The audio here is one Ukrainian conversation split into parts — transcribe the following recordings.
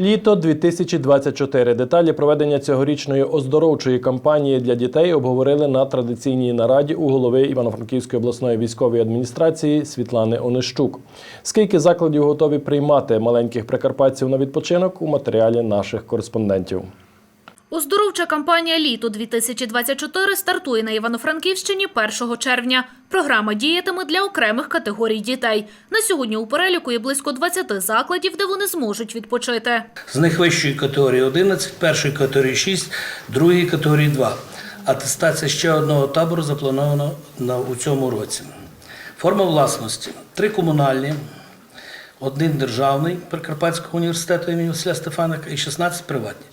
Літо 2024. Деталі проведення цьогорічної оздоровчої кампанії для дітей обговорили на традиційній нараді у голови Івано-Франківської обласної військової адміністрації Світлани Онищук. Скільки закладів готові приймати маленьких прикарпатців на відпочинок у матеріалі наших кореспондентів. Оздоровча кампанія «Літо 2024» стартує на Івано-Франківщині 1 червня. Програма діятиме для окремих категорій дітей. На сьогодні у переліку є близько 20 закладів, де вони зможуть відпочити. З них вищої категорії 11, першої категорії 6, другої категорії 2. Атестація ще одного табору запланована на, у цьому році. Форма власності: три комунальні, один державний Прикарпатського університету імені Василя Стефаника і 16 приватні.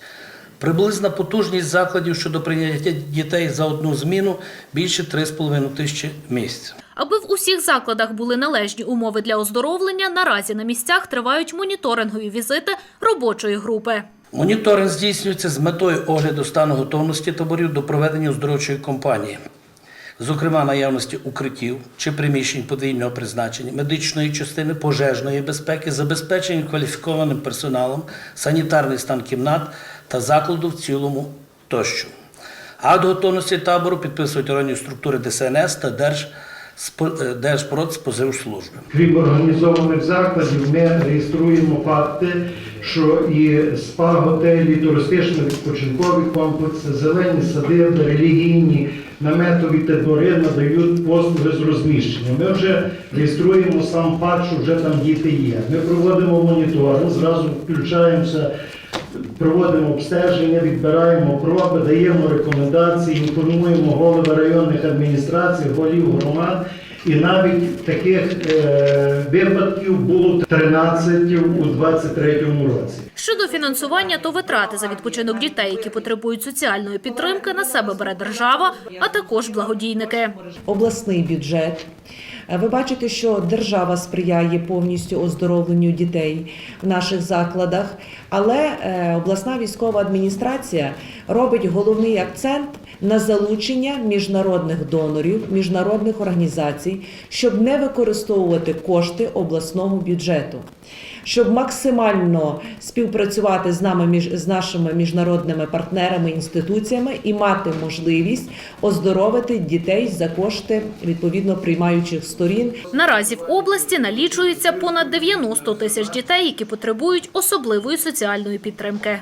Приблизна потужність закладів щодо прийняття дітей за одну зміну більше 3,5 тисячі місць. Аби в усіх закладах були належні умови для оздоровлення, наразі на місцях тривають моніторингові візити робочої групи. Моніторинг здійснюється з метою огляду стану готовності таборів до проведення оздоровчої кампанії, зокрема наявності укриттів чи приміщень подвійного призначення, медичної частини, пожежної безпеки, забезпечення кваліфікованим персоналом, санітарний стан кімнат та закладу в цілому тощо. Акт готовності табору підписують органні структури ДСНС та Держ... Е, Крім організованих закладів, ми реєструємо факти, що і спа-готелі, туристично-відпочинкові комплекси, зелені садиби, релігійні, наметові табори надають послуги з розміщення. Ми вже реєструємо сам факт, що вже там діти є. Ми проводимо моніторинг, зразу включаємося, проводимо обстеження, відбираємо проби, даємо рекомендації, інформуємо голови районних адміністрацій, голів громад. І навіть таких е, випадків було 13 у 2023 році. Щодо фінансування, то витрати за відпочинок дітей, які потребують соціальної підтримки, на себе бере держава, а також благодійники. обласний бюджет. Е, Ви бачите, що держава сприяє повністю оздоровленню дітей в наших закладах, але е, обласна військова адміністрація робить головний акцент на залучення міжнародних донорів, міжнародних організацій, щоб не використовувати кошти обласного бюджету. Щоб максимально співпрацювати з нами між з нашими міжнародними партнерами, інституціями і мати можливість оздоровити дітей за кошти відповідно приймаючих сторін. Наразі в області налічується понад 90 тисяч дітей, які потребують особливої соціальної підтримки.